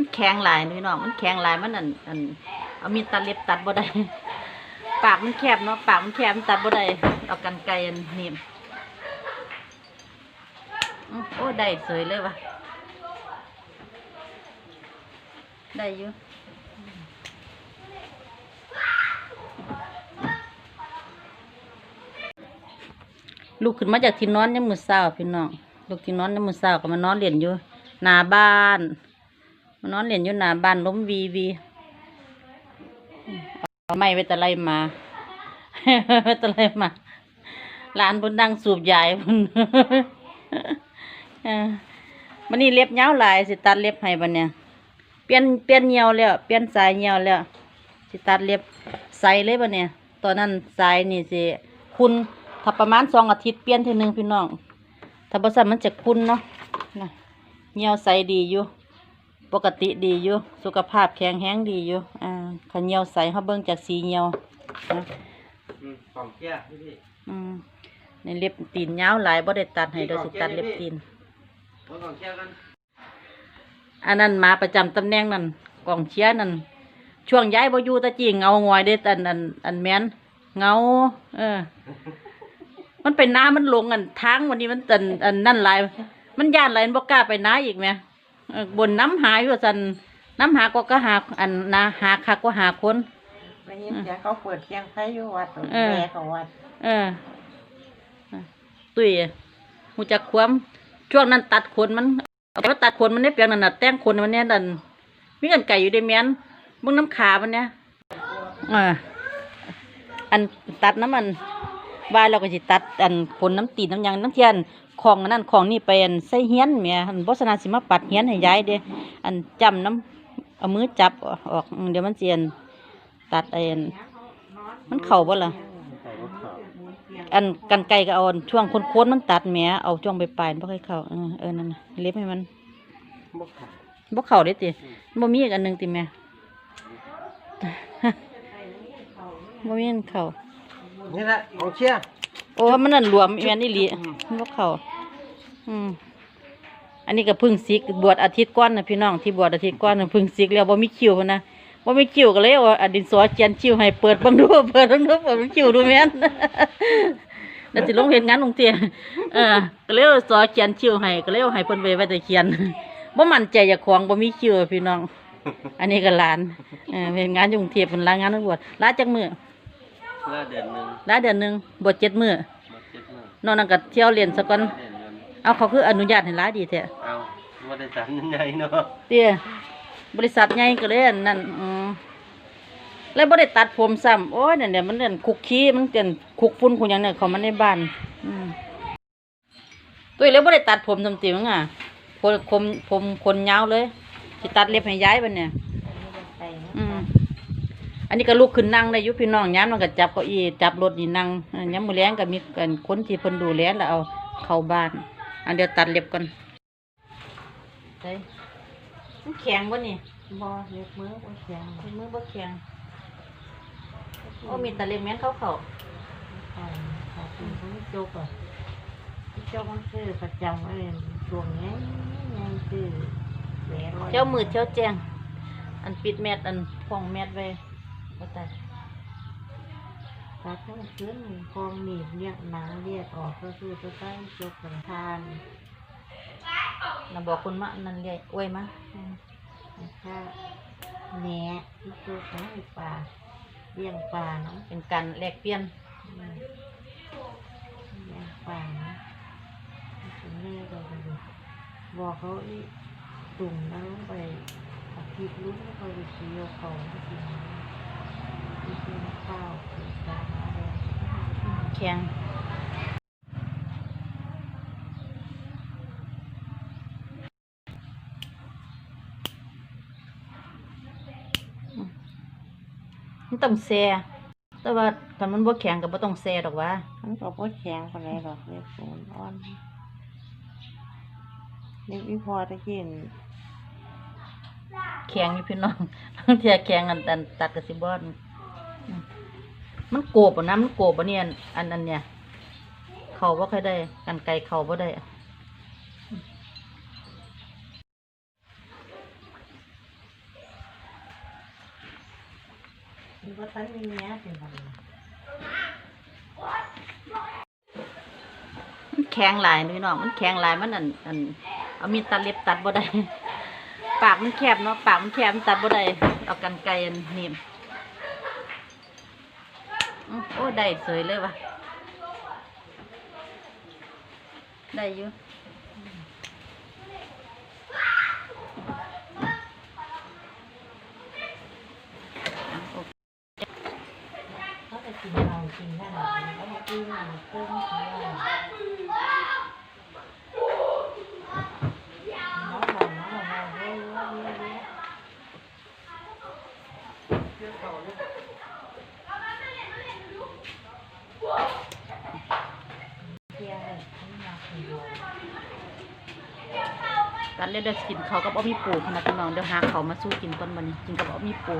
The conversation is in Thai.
มันแข็งหลายพี่น้องมันแข็งหลายมันอันอันเอามีตัดเล็บตัดบ่ได้ปากมันแคบเนาะปากมันแคบมันตัดบ่ได้เอากันไกรอันหนี่อื้โอ้ได้สวยเลยวะได้อยู่ลูกขึ้นมาจากที่นอนยังมือเศร้าพี่น้องลูกที่นอนยังมือเศร้าก็มานอนเรียนอยู่หน้าบ้าน มานอนเรียนอยู่หน้าบ้านล้มวีวีเอาไม้ไว้แตะไลมาไว้แตะไลมาหลานบนดังสูบใหญ่บนเออมันนี่เล็บยาลายสิตัดเล็บให้บันเนี่ยเปลี่ยนเปลี่ยนเหี่ยวแล้วเปลี่ยนสายเหี่ยวแล้วสิตัดเล็บใสเลยบันเนี่ยตอนนั้นสายนี่สิคุณถ้าประมาณสองอาทิตย์เปลี่ยนทีหนึ่งพี่น้องถ้าบริษัทมันจะคุณเนาะนะเหี่ยวใสดีอยู่ ปกติดีอยู่ สุขภาพแข็งแรงดีอยู่ อ่าขันเหี่ยวใสเขาเบิ่งจากสีเหี่ยวนะอืมของเกี้ยพี่พี่อืมในเล็บตีนยาวหลายบ่ได้ตัดให้โดยสิตัดเล็บตีนเอาของเกี้ยกันอันนั้นมาประจำตำแหน่งนั่นกองเชียร์นั่นช่วงย้ายบ่อยู่ตะจีเงางอยเด้อันอันอันแม่นเงา เออ มันไปน้ามันหลงอันทางวันนี้มันอันอันนั่นหลาย มันย่านหลายมันบ่กล้าไปน้าอีกแหม่เออ บนน้ำหายว่าซั่นน้ำหาก็ก็หาอันนาหาคักก็หาคนไปเห็นเสียงเขาเปิดเสียงไฟอยู่วัดเออแม่เขาวัด เออตุ้ยหูจักความช่วงนั้นตัดขนมันเอาไปตัดขนมันได้เปียงนั่นน่ะแต่งขนมันเนี่ยนั่นมีกันไก่อยู่ในเมียนมึงน้ำขามันเนี่ยเอออันตัดน้ำมัน ว่าเราก็สิตัดอันขนน้ำตีนน้ำยังน้ำเทียนของอันนั้นของนี่ไปอันใส่เฮียนเมียอันบสนาสิมาปัดเฮียนให้ยายเด้อันจำน้ำเอามือจับออกเดี๋ยวมันเจียนตัดไอ้อันมันเข่าบ่ล่ะใส่รถเขาอันกันไกลก็เอาอันช่วงโค้นๆมันตัดแหมเอาช่วงไปปลายๆบ่ค่อยเข้าเออเออนั่นน่ะเล็บให้มันบกเข้าเด้ติบ่มีอีกอันหนึงติแม่บ่มีอันเข้า นี่แหละของเชี่ยโอ้มันนั่นรวมอีแม่นอีหลีมันบ่เข้าอืมอันนี้ก็เพึ่งซิกบวชอาทิตย์ก่อนนะพี่น้องที่บวชอาทิตย์ก่อนน่ะเพึ่งซิกแล้วบ่มีคิวพุ่นนะบ่มีคิวก็เลยเอาอันดินสอเขียนคิวให้เปิดเบิ่งดูเปิดเบิ่งดูเปิดเบิ่งคิวดูแม่นแล้วสิลงเฮ็ดงานกรุงเทพเออก็เลยเอาสอเขียนคิวให้ก็เลยเอาให้เพิ่นไว้ไว้แต่เขียนบ่มั่นใจเจ้าของบ่มีคิวอะพี่น้อง อันนี้ก็หลานเออเฮ็ดงานอยู่กรุงเทพเพิ่นลางานบวชลาจักมือ ละเดือนหนึ่งลาเดือนหนึงบวชเจ็ดมื้อมาเจ็ดหมื่นนอกนั้นก็เที่ยวเรียนซะก่อนเดือนเงินเอาเขาคืออนุญาตให้ลาดีแท้เอาว่าได้สารยังไงเนาะเตี้ยบริษัทใหญ่ก็เลยอันนั่นอืมแล้วบ่ได้ตัดผมซ้ำโอ้ยนั่นเดี๋ยวมันเดินคุกขี้มันเดินคุกฝุ่นคุกหยังเนี่ยเขามาในบ้านอืมตุ้ยแล้วบ่ได้ตัดผมทำติมั้งอะผมผมผมคนยาวเลยสิตัดเล็บให้ย้ายบัดเนี่ยไปนะอืม อันนี้ก็ลุกขึ้นนั่งได้อยู่พี่น้องย้ำมันก็จับเก้าอี้จับรถนี่นั่งเออย้ำมือแรงก็มีกันคนที่เพิ่นดูแลแล้วเอาเข้าบ้าน อันเดียวตัดเล็บก่อนใส่มันแข็งวะนี่บ่เล็บมือบ่เสียงเป็นมือบ่แข็งโอ้มีแต่เล็บแม่นเขาเขาเขาเขาเป็นผู้โจกอะที่เจ้ามันซื้อประจำไว้เลยช่วงนี้ยังซื้อแหวนร้อยเจ้ามือเจ้าแจงอันปิดแมทอันฟองแมทไว้ บ่ตายตัดทั้งคืนคองหนีบเรียกหนังเรียกออกก็คือจะใต้จกกันทานน่ะบอกคนมาอันนั่นเลยอวยมานะคะแหน่ที่จกให้ปลาเลี้ยงปลาเนาะเป็นการแลกเปลี่ยนอืมเลี้ยงปลาเนาะคุณแม่ก็ไปดูบอกเขาอีตุ่มแล้วไปอาทิตย์ลุ้นแล้วก็ไปเชียวเขาที่กินที่กิน ข้าวกินปลาอะไรแข็งมันต้องแซ่แต่ว่าถ้ามันบ่แข็งก็บ่ต้องแซ่ดอกหว่ามันก็บ่แข็งปานใดหรอกเล็กสูนอ่อนเล็กอีพอตะกินแข็งอยู่พี่น้องบางเทียแข็งอันตันตัดกับสิบอนอื มันโกบอะนะมันโกบอะเนี่ยอันอันเนี่ย เขาว่าใครได้ กันไกลเขาว่าได้ว่ามันแข็งหลายนี่น้องมันแข็งหลายมันอันอันเอามีตัดเล็บตัดบ่ได้ปากมันแคบเนาะปากมันแคบมันตัดบ่ได้เอากันไกลอันนี่ โอ้ได้สวยเลยวะได้อยู่เขาจะกินเรากินนั่นเขาจะกินเราเพิ่มกินเราน้องบอกน้องบอกเราเยอะเยอะเยอะเยอะเที่ยวเลยทั้งมาคุยเรา ตัดเล็ดเด้กินเขากับเอมีปูขนาดพี่น้องเดี๋ยวหาเขามาสู้กินต้นบันนี้กินกับเอมีปู